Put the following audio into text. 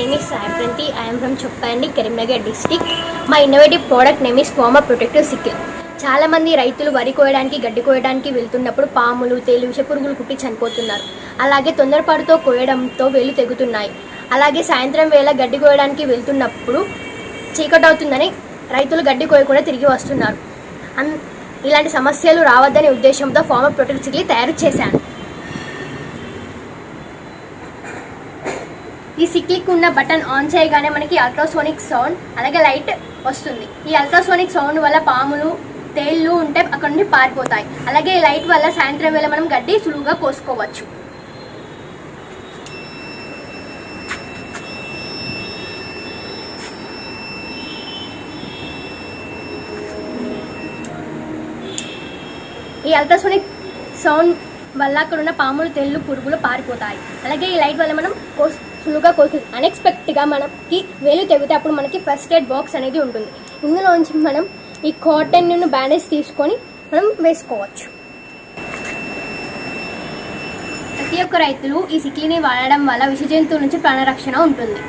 I'm from చొప్పండి Karimnagar district మా innovative product name is farmer protective sickle చాలామంది రైతులు వరి కోయడానికి గడ్డి కోయడానికి వెళ్తున్నప్పుడు పాములు తేలి విష పురుగులు కుట్టి చనిపోతున్నారు. అలాగే తొందరపాటుతో కోయడంతో వేలు తెగుతున్నాయి. అలాగే సాయంత్రం వేళ గడ్డి కోయడానికి వెళ్తున్నప్పుడు చీకటి అవుతుందని రైతులు గడ్డి కోయకుండా తిరిగి వస్తున్నారు. అన్ ఇలాంటి సమస్యలు రావద్దనే ఉద్దేశంతో ఫార్మర్ ప్రొటెక్ట్ సిక్లీ తయారు చేశాను. ఈ సిక్లిక్ ఉన్న బటన్ ఆన్ చేయగానే మనకి అల్ట్రాసోనిక్ సౌండ్ అలాగే లైట్ వస్తుంది. ఈ అల్ట్రాసోనిక్ సౌండ్ వల్ల పాములు తేళ్ళు ఉంటే అక్కడ నుండి పారిపోతాయి. అలాగే ఈ లైట్ వల్ల సాయంత్రం వేళ మనం గడ్డి సులువుగా కోసుకోవచ్చు. ఈ అల్ట్రాసోనిక్ సౌండ్ వల్ల అక్కడ ఉన్న పాములు తెల్లు పురుగులు పారిపోతాయి. అలాగే ఈ లైట్ వల్ల మనం కోస్ సులువుగా కోసు అన్ఎక్స్పెక్ట్గా మనకి వేలు తెగితే అప్పుడు మనకి ఫస్ట్ ఎయిడ్ బాక్స్ అనేది ఉంటుంది. ఇందులోంచి మనం ఈ కాటన్ బ్యాండేజ్ తీసుకొని మనం వేసుకోవచ్చు. ప్రతి ఒక్క రైతులు ఈ సిక్లిని వాడడం వల్ల విష జంతువుల నుంచి ప్రాణరక్షణ ఉంటుంది.